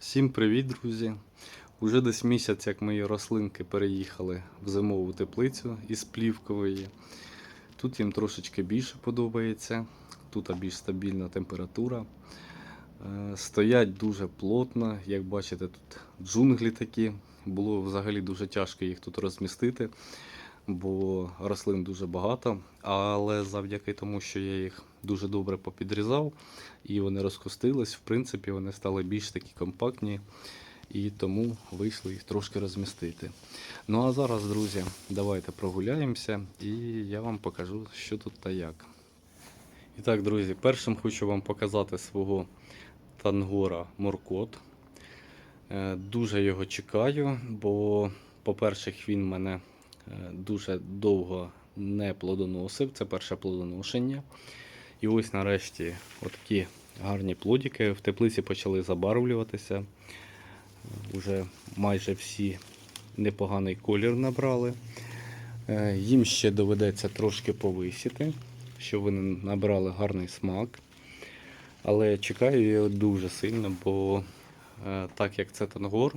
Всім привіт, друзі! Уже десь місяць, як мої рослинки переїхали в зимову теплицю із плівкової. Тут їм трошечки більше подобається, тут більш стабільна температура. Е, Стоять дуже плотно, як бачите, тут джунглі такі. Було взагалі дуже тяжко їх тут розмістити, бо рослин дуже багато. Але завдяки тому, що я їх дуже добре попідрізав, і вони розкустились, в принципі, вони стали більш такі компактні, і тому вийшло їх трошки розмістити. Ну а зараз, друзі, давайте прогуляємося і я вам покажу, що тут та як. І так, друзі, першим хочу вам показати свого тангора Моркот. Е, Дуже його чекаю, бо, по-перше, він мене е, дуже довго не плодоносив. Це перше плодоношення. І ось нарешті отакі гарні плодики в теплиці почали забарвлюватися. Уже майже всі непоганий колір набрали. Е, Їм ще доведеться трошки повисіти, щоб вони набрали гарний смак. Але чекаю його дуже сильно, бо е, так як це тангор,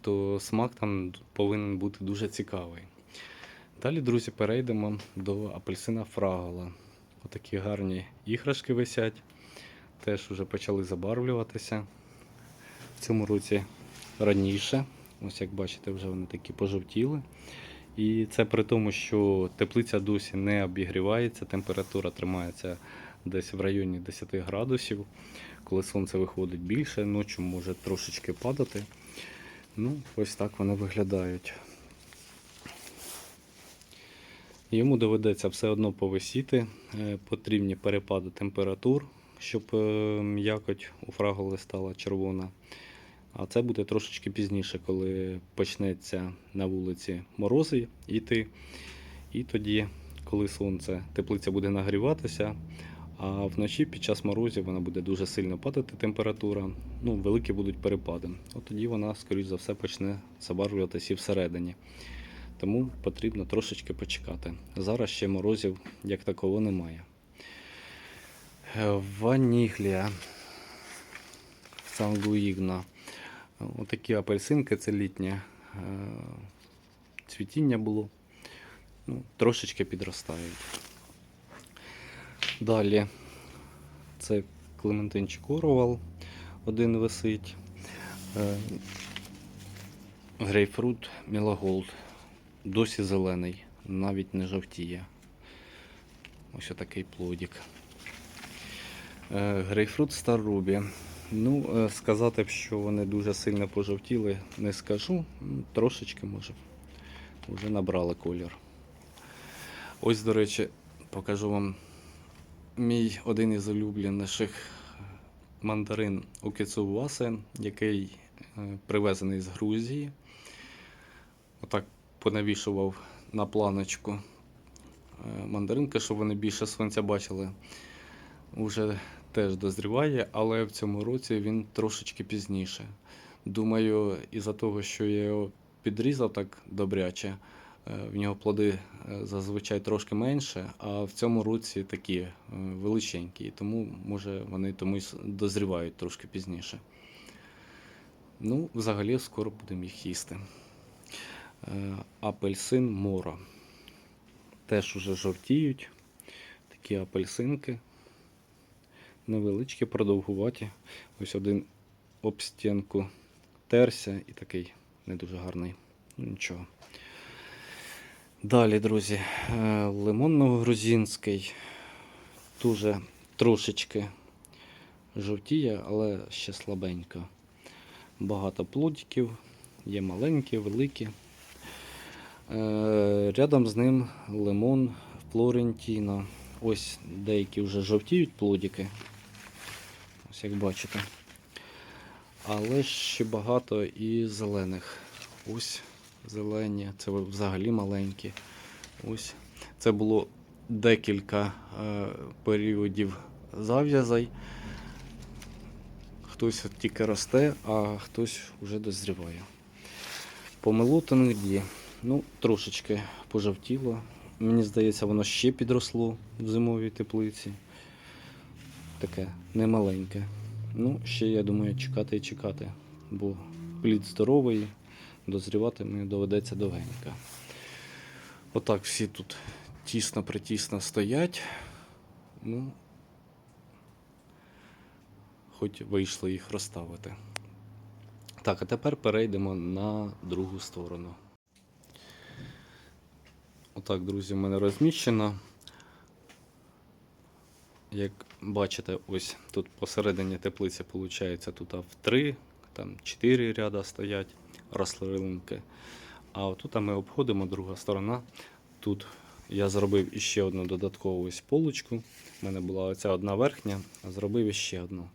то смак там повинен бути дуже цікавий. Далі, друзі, перейдемо до апельсина фрагола. Отакі гарні іграшки висять. Теж вже почали забарвлюватися. В цьому році раніше. Ось як бачите, вже вони такі пожовтіли. І це при тому, що теплиця досі не обігрівається, температура тримається десь в районі 10 градусів. Коли сонце виходить більше, ночі може трошечки падати. Ну, ось так вони виглядають. Йому доведеться все одно повисіти, е, потрібні перепади температур, щоб е, м'якоть у фраголи стала червона. А це буде трошечки пізніше, коли почнеться на вулиці морози йти. І тоді, коли сонце, теплиця буде нагріватися, а вночі під час морозів вона буде дуже сильно падати температура. Ну, великі будуть перепади. От тоді вона, скоріш за все, почне забарвлюватися і всередині. Тому потрібно трошечки почекати. Зараз ще морозів як такого немає. Е, Ваніглія. Сангуїгна. Отакі апельсинки, це літнє е, цвітіння було. Ну, трошечки підростають. Далі це Клементинчик Орвал, один висить. Е, Грейпфрут Мілаголд. Досі зелений, навіть не жовтіє. Ось такий плодик. Е, Грейпфрут Star. Ну, е, сказати що вони дуже сильно пожовтіли, не скажу. Трошечки може. Вже набрали колір. Ось, до речі, покажу вам мій один із улюбленіших мандарин Укецувасе, який е, привезений з Грузії. Отак понавішував на планочку е, мандаринки, щоб вони більше сонця бачили. Уже теж дозріває, але в цьому році він трошечки пізніше. Думаю, із-за того, що я його підрізав так добряче, е, в нього плоди е, зазвичай трошки менше, а в цьому році такі величенькі, тому може вони тому й дозрівають трошки пізніше. Ну, взагалі, скоро будемо їх їсти. Е, Апельсин Моро. Теж уже жовтіють. Такі апельсинки. Невеличкі, продовгуваті. Ось один об стінку терся і такий не дуже гарний. Ну нічого. Далі, друзі, е, лимонно-грузинський. Дуже трошечки жовтіє, але ще слабенько. Багато плодиків, є маленькі, великі. Е, Рядом з ним лимон Флорентіно. Ось деякі вже жовтіють плодики. Ось як бачите. Але ще багато і зелених. Ось зелені, це взагалі маленькі. Ось. Це було декілька е, періодів зав'язей. Хтось тільки росте, а хтось вже дозріває. Помилу тонгі. Ну, трошечки пожовтіло. Мені здається, воно ще підросло в зимовій теплиці. Таке немаленьке. Ну, ще, я думаю, чекати і чекати. бо плід здоровий, дозрівати мені доведеться довгенько. Отак всі тут тісно-притісно стоять. Ну, хоч вийшло їх розставити. Так, а тепер перейдемо на другу сторону. Отак, друзі, в мене розміщено. Як бачите, ось тут посередині теплиці, виходить, тут в три, там чотири ряда стоять рослинки. А отут ми обходимо друга сторона. Тут я зробив іще одну додаткову ось полочку. У мене була оця одна верхня, а зробив іще одну.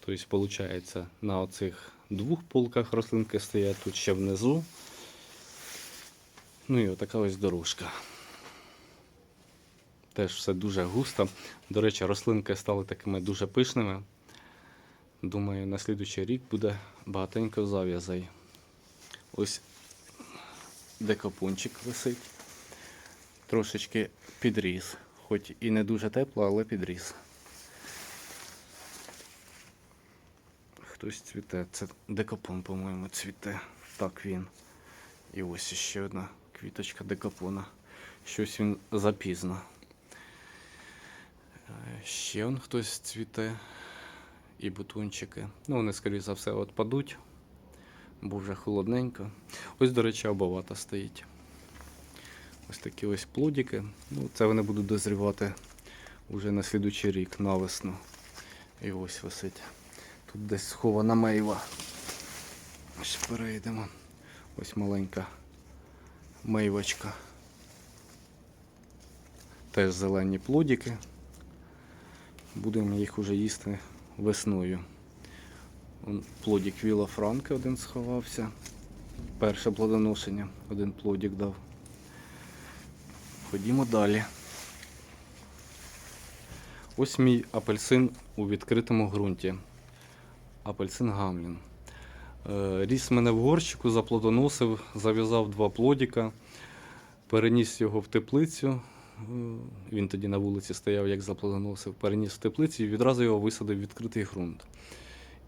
Тобто, виходить, на оцих двох полках рослинки стоять тут ще внизу. Ну і отака ось дорожка. Теж все дуже густо. До речі, рослинки стали такими дуже пишними. Думаю, на слідуючий рік буде багатенько зав'язей. Ось декапунчик висить. Трошечки підріс. Хоч і не дуже тепло, але підріс. Хтось цвіте. Це декапон, по-моєму, цвіте. Так він. І ось ще одна квіточка декапона. Щось він запізно. Е, Ще он хтось цвіте. І бутончики. Ну, вони, скоріше за все, от падуть, бо вже холодненько. Ось, до речі, обовата стоїть. Ось такі ось плодики. Ну, це вони будуть дозрівати уже на слідучий рік, на весну. І ось висить. Тут десь схована мейва. Ось перейдемо. Ось маленька мейвочка. Теж зелені плодики. Будемо їх уже їсти весною. Он плодик Віла Франка один сховався. Перше плодоношення, один плодик дав. Ходімо далі. Ось мій апельсин у відкритому ґрунті. Апельсин Гамлін. Е, Ріс мене в горщику, заплодоносив, зав'язав два плодика, переніс його в теплицю. Е, Він тоді на вулиці стояв, як заплодоносив, переніс в теплицю і відразу його висадив в відкритий ґрунт.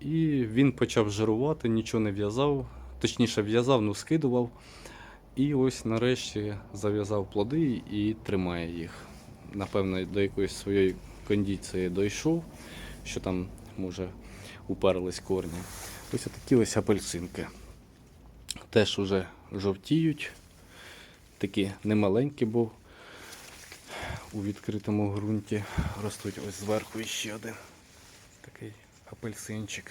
І він почав жирувати, нічого не в'язав, точніше в'язав, ну скидував. І ось нарешті зав'язав плоди і тримає їх. Напевно, до якоїсь своєї кондиції дійшов, що там, може, уперлись корні. Ось такі ось апельсинки. Теж уже жовтіють. Такі немаленькі, бо у відкритому ґрунті ростуть ось зверху іще один такий апельсинчик.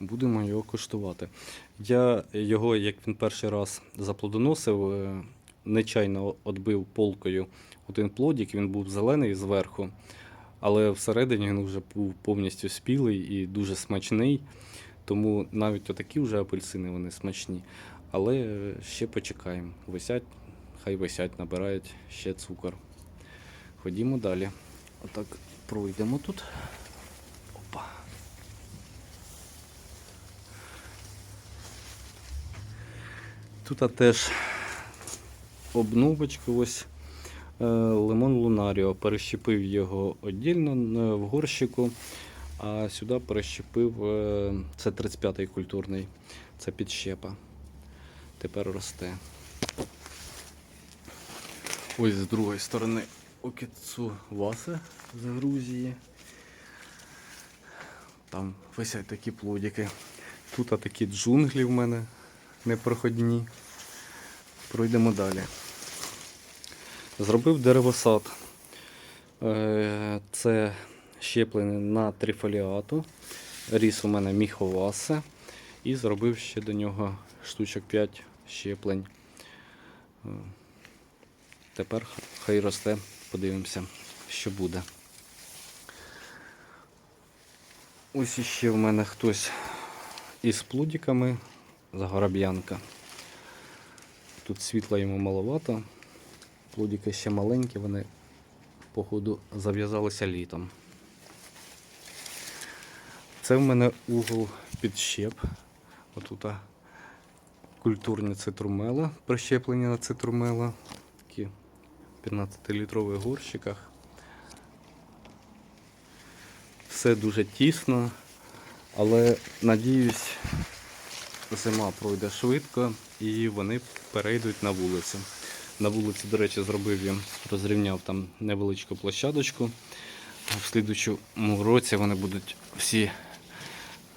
Будемо його коштувати. Я його, як він перший раз заплодоносив, е, нечайно відбив полкою один плодик, він був зелений зверху, але всередині він вже був повністю спілий і дуже смачний. Тому навіть отакі вже апельсини вони смачні. Але ще почекаємо. Висять, хай висять, набирають ще цукор. Ходімо далі. Отак пройдемо тут. Опа. Тут теж обновочка ось лимон Лунаріо. Перещепив його віддільно е, в горщику, а сюди перещепив е, це 35-й культурний, це підщепа. Тепер росте. Ось з другої сторони Окіцу Васе з Грузії. Там висять такі плодики. Тут такі джунглі в мене непроходні. Пройдемо далі. Зробив деревосад. Е, Це щеплений на трифоліату. Ріс у мене міховасе. І зробив ще до нього штучок 5 щеплень. Е, Тепер хай росте, подивимося, що буде. Ось іще в мене хтось із плодиками загороб'янка. Тут світла йому маловато. Плодики ще маленькі, вони, походу, зав'язалися літом. Це в мене угол підщеп. Отут культурні цитрумела, прищеплення на цитрумела. Такі в 15-літрових горщиках. Все дуже тісно. Але надіюсь, зима пройде швидко і вони перейдуть на вулицю. На вулиці, до речі, зробив їм, розрівняв там невеличку площадочку. В слідучому році вони будуть всі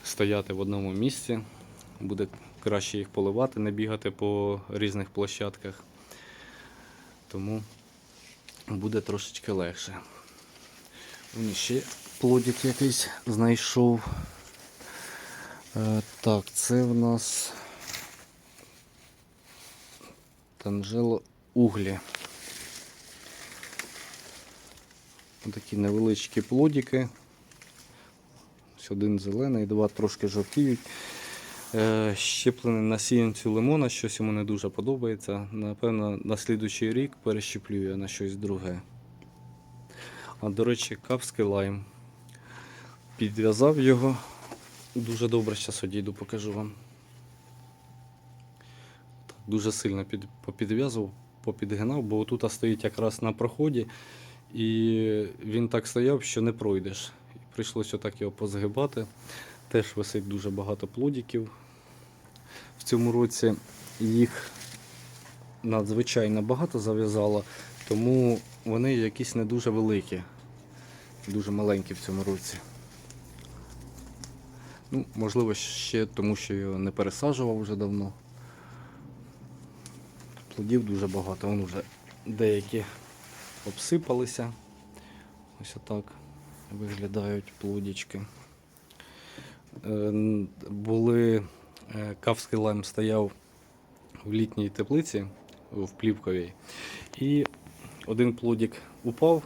стояти в одному місці. Буде краще їх поливати, не бігати по різних площадках. Тому буде трошечки легше. Вон ще плодик якийсь знайшов. Е, так, це в нас Танжело углі. Такі невеличкі плодики. Ось один зелений, два трошки жовтіють. Е, щеплений на сіянцю лимона, щось йому не дуже подобається. Напевно, на слідуючий рік перещеплю я на щось друге. А до речі, кавський лайм. Підв'язав його. Дуже добре, зараз одійду, покажу вам. Дуже сильно під, попідв'язував, попідгинав, бо тут стоїть якраз на проході, і він так стояв, що не пройдеш. Прийшлося так його позгибати. Теж висить дуже багато плодиків. В цьому році їх надзвичайно багато зав'язало, тому вони якісь не дуже великі, дуже маленькі в цьому році. Ну, можливо, ще тому, що його не пересаджував вже давно. Плодів дуже багато, вони вже деякі обсипалися. Ось отак виглядають плодічки. Е, Були е, кавський лайм стояв в літній теплиці в плівковій, і один плодик упав,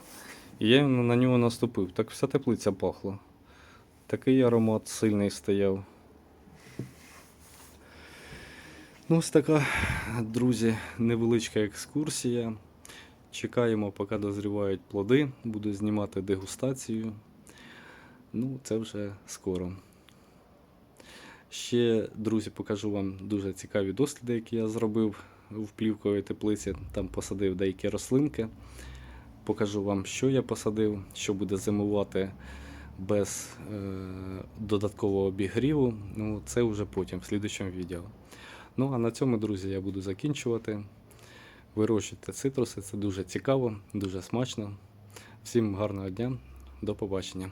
і я на нього наступив. Так вся теплиця пахла. Такий аромат сильний стояв. Ну, ось така, друзі, невеличка екскурсія. Чекаємо, поки дозрівають плоди. Буду знімати дегустацію. Ну, це вже скоро. Ще, друзі, покажу вам дуже цікаві досліди, які я зробив в плівковій теплиці. Там посадив деякі рослинки. Покажу вам, що я посадив, що буде зимувати без е, додаткового обігріву. Ну, це вже потім, в слідчому відео. Ну, а на цьому, друзі, я буду закінчувати. Вирощуйте цитруси, це дуже цікаво, дуже смачно. Всім гарного дня, до побачення.